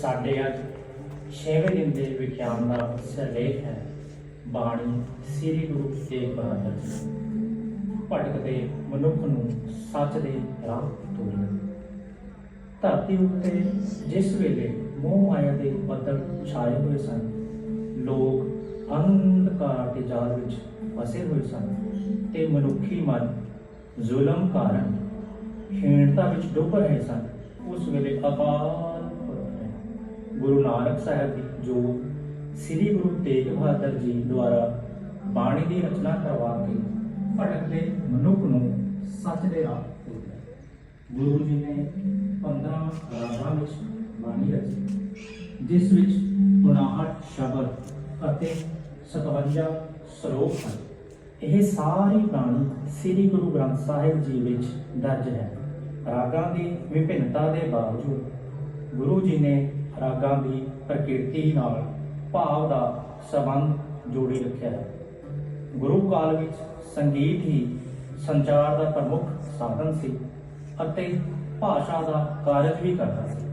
ਸਾਡੇ ਅੱਜ ਛੇਵੇਂ ਦਿਨ ਦੇ ਵਿਖਿਆਨ ਦਾ ਸਿਰਲੇਖ ਹੈ। ਬਾਣੀ ਸ੍ਰੀ ਗੁਰੂ ਤੇਗ ਬਹਾਦਰ ਜੀ ਭਟਕਦੇ ਮਨੁੱਖ ਨੂੰ ਸੱਚ ਦੇ ਰਾਹ ਤੋਰਨ। ਧਰਤੀ ਉੱਤੇ ਜਿਸ ਵੇਲੇ ਮੋਹ ਮਾਇਆ ਦੇ ਬੱਦਲ ਛਾਏ ਹੋਏ ਸਨ, ਲੋਕ ਅੰਧਕਾਰ ਦੇ ਜਾਲ ਵਿੱਚ ਫਸੇ ਹੋਏ ਸਨ ਤੇ ਮਨੁੱਖੀ ਮਨ ਜ਼ੁਲਮ ਕਾਰਨ ਹੀਣਤਾ ਵਿੱਚ ਡੁੱਬ ਰਹੇ ਸਨ। ਉਸ ਵੇਲੇ ਅਕਾਲ ਗੁਰੂ ਨਾਨਕ ਸਾਹਿਬ ਦੀ ਜੋ ਸ੍ਰੀ ਗੁਰੂ ਤੇਗ ਬਹਾਦਰ ਜੀ ਦੁਆਰਾ ਬਾਣੀ ਦੀ ਰਚਨਾ ਕਰਵਾ ਕੇ ਭਟਕਦੇ ਮਨੁੱਖ ਨੂੰ ਸੱਚ ਦੇ ਰਾਹ ਤੋਰਿਆ ਗੁਰੂ ਜੀ ਨੇ 15 ਰਾਗਾਂ ਵਿੱਚ ਬਾਣੀ ਰਚੀ, ਜਿਸ ਵਿੱਚ 59 ਸ਼ਬਦ ਅਤੇ 57 ਸ਼ਲੋਕ ਹਨ। ਇਹ ਸਾਰੀ ਬਾਣੀ ਸ੍ਰੀ ਗੁਰੂ ਗ੍ਰੰਥ ਸਾਹਿਬ ਜੀ ਵਿੱਚ ਦਰਜ ਹੈ। ਰਾਗਾਂ ਦੀ ਵਿਭਿੰਨਤਾ ਦੇ ਬਾਵਜੂਦ ਗੁਰੂ ਜੀ ਨੇ ਰਾਗਾਂ ਦੀ ਪ੍ਰਕਿਰਤੀ ਨਾਲ ਭਾਵ ਦਾ ਸਬੰਧ ਜੋੜੀ ਰੱਖਿਆ ਹੈ। ਗੁਰੂ ਕਾਲ ਵਿੱਚ ਸੰਗੀਤ ਹੀ ਸੰਚਾਰ ਦਾ ਪ੍ਰਮੁੱਖ ਸਾਧਨ ਸੀ ਅਤੇ ਭਾਸ਼ਾ ਦਾ ਕਾਰਜ ਵੀ ਕਰਦਾ ਸੀ।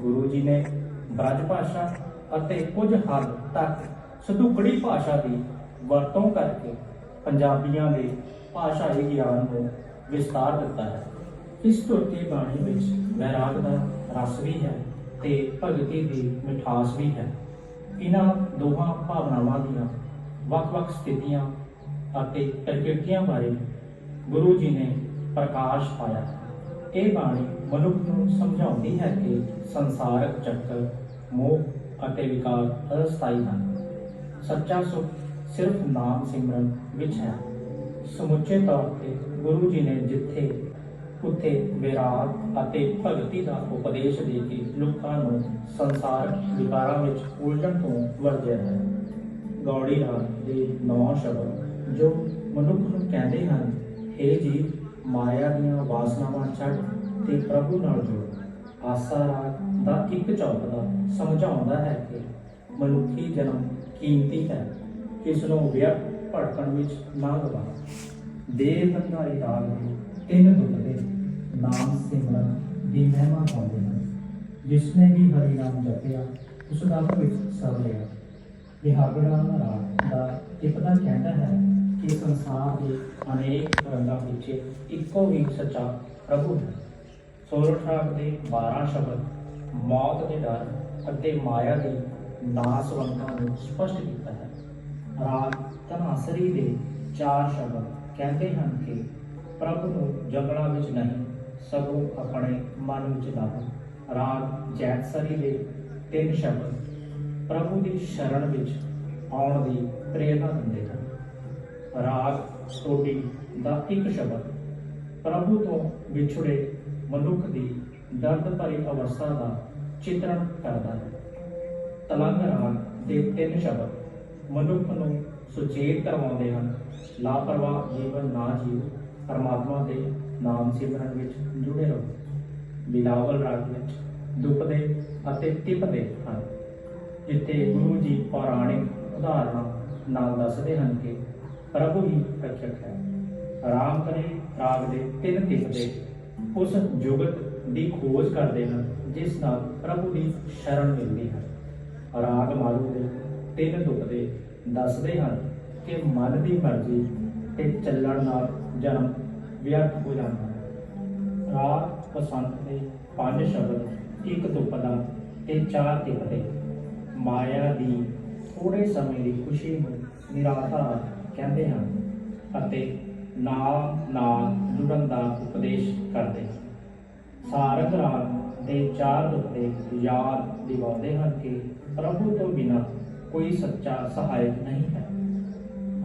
ਗੁਰੂ ਜੀ ਨੇ ਬ੍ਰਜ ਭਾਸ਼ਾ ਅਤੇ ਕੁਝ ਹੱਦ ਤੱਕ ਸਦੁਕੜੀ ਭਾਸ਼ਾ ਦੀ ਵਰਤੋਂ ਕਰਕੇ ਪੰਜਾਬੀਆਂ ਦੇ ਭਾਸ਼ਾਈ ਗਿਆਨ ਨੂੰ ਵਿਸਤਾਰ ਦਿੱਤਾ ਹੈ। ਇਸ ਧੁਰਤੀ ਬਾਣੀ ਵਿੱਚ ਵੈਰਾਗ ਦਾ ਰਸ ਵੀ ਹੈ। ਤੇ ਭਗਤੀ ਦੀ ਮਿਠਾਸ ਵੀ ਹੈ। ਇਹਨਾਂ ਦੋਹਾਂ ਭਾਵਨਾਵਾਂ ਦੀਆਂ ਵੱਖ-ਵੱਖ ਸਥਿਤੀਆਂ ਅਤੇ ਪ੍ਰਕਿਰਤੀਆਂ ਬਾਰੇ ਗੁਰੂ ਜੀ ਨੇ ਪ੍ਰਕਾਸ਼ ਪਾਇਆ। ਇਹ ਬਾਣੀ ਮਨੁੱਖ ਨੂੰ ਸਮਝਾਉਂਦੀ ਹੈ ਕਿ ਸੰਸਾਰਕ ਚੱਕਰ, ਮੋਹ ਅਤੇ ਵਿਕਾਰ ਅਸਥਾਈ ਹਨ। ਸੱਚਾ ਸੁਖ ਸਿਰਫ ਨਾਮ ਸਿਮਰਨ ਵਿੱਚ ਹੈ। ਸਮੁੱਚੇ ਤੌਰ ਤੇ ਗੁਰੂ ਜੀ ਨੇ ਜਿੱਥੇ ਉੱਥੇ ਵਿਰਾਗ ਅਤੇ ਭਗਤੀ ਦਾ ਉਪਦੇਸ਼ ਦੇ ਕੇ ਲੋਕਾਂ ਨੂੰ ਸੰਸਾਰ ਵਿਕਾਰਾਂ ਵਿੱਚ ਉਲਝਣ ਤੋਂ ਵਰਜਿਆ ਹੈ। ਗੌੜੀ ਰਾਗ ਦੇ ਨੌ ਸ਼ਬਦ ਜੋ ਮਨੁੱਖ ਨੂੰ ਕਹਿੰਦੇ ਹਨ हे ਜੀ ਮਾਇਆ ਦੀਆਂ ਵਾਸਨਾਵਾਂ ਛੱਡ ਤੇ ਪ੍ਰਭੂ ਨਾਲ ਜੁੜ। ਆਸਾ ਰਾਗ ਦਾ ਇੱਕ ਚੌਪਦਾ ਸਮਝਾਉਂਦਾ ਹੈ ਕਿ ਮਨੁੱਖੀ ਜਨਮ ਕੀਮਤੀ ਹੈ। ਇਸ ਨੂੰ ਵਿਅਰਥ ਭਟਕਣ ਵਿੱਚ ਨਾ ਗਵਾ ਦੇਹ ਬੰਧਾਈ ਰਾਗ ਦੇ ਤਿੰਨ ਦੁੱਤੇ ਨਾਮ ਸਿਮਰਨ ਦੀ ਮਹਿਮਾ ਪਾਉਂਦੇ ਹਨ। ਜਿਸ ਨੇ ਵੀ ਹਰੀ ਨਾਮ ਜਪਿਆ, ਉਸ ਦਾ ਭਵਿੱਖ ਸਰ ਲਿਆ। ਵਿਹਾਗੜਾ ਰਾਗ ਦਾ ਟਿਪਦਾ ਕਹਿੰਦਾ ਹੈ ਕਿ ਸੰਸਾਰ ਦੇ ਅਨੇਕ ਰੰਗਾਂ ਪਿੱਛੇ ਇੱਕੋ ਹੀ ਸੱਚਾ ਪ੍ਰਭੂ ਹੈ। ਸੋਰਠ ਦੇ 12 ਸ਼ਬਦ ਮੌਤ ਦੇ ਡਰ ਅਤੇ ਮਾਇਆ ਦੇ ਨਾਸਵੰਤਾਂ ਨੂੰ ਸਪਸ਼ਟ ਕੀਤਾ ਹੈ। ਰਾਗ ਧਨਾਸਰੀ ਦੇ ਚਾਰ ਸ਼ਬਦ ਕਹਿੰਦੇ ਹਨ ਕਿ ਪ੍ਰਭੂ ਨੂੰ ਜੰਗਲਾਂ ਵਿੱਚ ਨਹੀਂ, ਸਗੋਂ ਆਪਣੇ ਮਨ ਵਿੱਚ ਲਾਓ। ਰਾਗ ਜੈਤਸਰੀ ਦੇ ਤਿੰਨ ਸ਼ਬਦ ਪ੍ਰਭੂ ਦੀ ਸ਼ਰਨ ਵਿੱਚ ਆਉਣ ਦੀ ਪ੍ਰੇਰਣਾ ਦਿੰਦੇ ਹਨ। ਰਾਗ ਸੋਢੀ ਦਾ ਇੱਕ ਸ਼ਬਦ ਪ੍ਰਭੂ ਤੋਂ ਵਿਛੜੇ ਮਨੁੱਖ ਦੀ ਦਰਦ ਭਰੀ ਅਵਸਥਾ ਦਾ ਚਿਤਰਣ ਕਰਦਾ ਹੈ। ਤਲੰਗ ਰਾਗ ਦੇ ਤਿੰਨ ਸ਼ਬਦ ਮਨੁੱਖ ਨੂੰ ਸੁਚੇਤ ਕਰਵਾਉਂਦੇ ਹਨ। ਲਾਪਰਵਾਹ ਜੀਵਨ ਨਾ ਜੀਓ। ਪਰਮਾਤਮਾ ਦੇ ਨਾਮ ਸਿਮਰਨ ਵਿੱਚ ਜੁੜੇ ਰਹੋ। ਬਿਲਾਵਲ ਰਾਗ ਵਿੱਚ ਦੁਪਦੇ ਅਤੇ ਤਿਪਦੇ ਹਨ, ਜਿੱਥੇ ਗੁਰੂ ਜੀ ਪੌਰਾਣਿਕ ਉਦਾਹਰਣਾਂ ਨਾਲ ਦੱਸਦੇ ਹਨ ਕਿ ਪ੍ਰਭੂ ਹੀ ਰਖਿਅਕ ਹੈ। ਰਾਮ ਕਰੇ ਰਾਗ ਦੇ ਤਿੰਨ ਤਿਪਦੇ ਉਸ ਜੁਗਤ ਦੀ ਖੋਜ ਕਰਦੇ ਹਨ, ਜਿਸ ਨਾਲ ਪ੍ਰਭੂ ਦੀ ਸ਼ਰਨ ਮਿਲਦੀ ਹੈ। ਰਾਗ ਮਾਲੂ ਦੇ ਤਿੰਨ ਦੁਪਦੇ ਦੱਸਦੇ ਹਨ ਕਿ ਮਨ ਦੀ ਮਰਜ਼ੀ ਤੇ ਚੱਲਣ ਨਾਲ ਜਨਮ ਵਿਅਰਥ ਹੋ ਜਾਂਦਾ ਹੈ। ਰਾਗ ਪਸੰਦ ਦੇ ਪੰਜ ਸ਼ਬਦ, ਇੱਕ ਦੁਪਦਾ ਤੇ ਚਾਰ ਤਿਪਦੇ ਮਾਇਆ ਦੀ ਥੋੜੇ ਸਮੇਂ ਦੀ ਖੁਸ਼ੀ ਨੂੰ ਨਿਰਾਧਾਰ ਕਹਿੰਦੇ ਹਨ ਅਤੇ ਨਾਮ ਨਾਲ ਜੁੜਨ ਦਾ ਉਪਦੇਸ਼ ਕਰਦੇ ਹਨ। ਸਾਰੰਗ ਰਾਗ ਦੇ ਚਾਰ ਦੁਪਦੇ ਯਾਦ ਦਿਵਾਉਂਦੇ ਹਨ ਕਿ ਪ੍ਰਭੂ ਤੋਂ ਬਿਨਾਂ ਕੋਈ ਸੱਚਾ ਸਹਾਇਕ ਨਹੀਂ ਹੈ।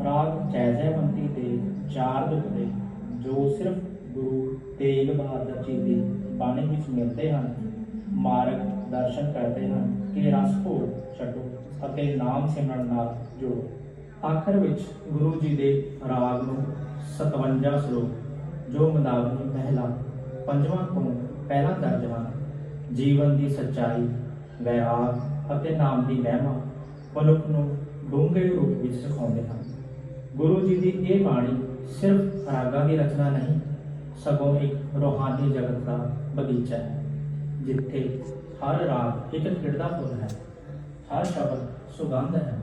ਰਾਗ ਜੈ ਜੈਵੰਤੀ ਦੇ ਚਾਰ ਦੁਪਦੇ ਜੋ ਸਿਰਫ ਗੁਰੂ ਤੇਗ ਬਹਾਦਰ ਜੀ ਦੀ ਬਾਣੀ ਵਿੱਚ ਮਿਲਦੇ ਹਨ, ਮਾਰਗ ਦਰਸ਼ਨ ਕਰਦੇ ਹਨ ਕਿ ਰਸ ਭੋਗ ਛੱਡੋ ਅਤੇ ਨਾਮ ਸਿਮਰਨ ਨਾਲ ਜੋੜੋ। ਆਖਰ ਵਿੱਚ ਗੁਰੂ ਜੀ ਦੇ ਰਾਗ ਨੂੰ 57 ਸ਼ਲੋਕ ਜੋ ਮਦਾਵਨੀ ਮਹਿਲਾ ਪੰਜਵਾਂ ਤੋਂ ਪਹਿਲਾ ਦਰਜ ਹਨ। ਜੀਵਨ ਦੀ ਸੱਚਾਈ, ਵਿਰਾਗ ਅਤੇ ਨਾਮ ਦੀ ਮਹਿਮਾ ਮਨੁੱਖ ਨੂੰ ਡੂੰਘੇ ਰੂਪ ਵਿੱਚ ਸਿਖਾਉਂਦੇ ਹਨ। ਗੁਰੂ ਜੀ ਦੀ ਇਹ ਬਾਣੀ ਸਿਰਫ ਰਾਗਾਂ ਦੀ ਰਚਨਾ ਨਹੀਂ, ਸਗੋਂ ਇੱਕ ਰੋਹਾਨੀ ਜਗਤ ਦਾ ਬਗੀਚਾ ਹੈ, ਜਿੱਥੇ ਹਰ ਰਾਗ ਇੱਕ ਖਿੜਦਾ ਫੁੱਲ ਹੈ, ਹਰ ਸ਼ਬਦ ਸੁਗੰਧ ਹੈ।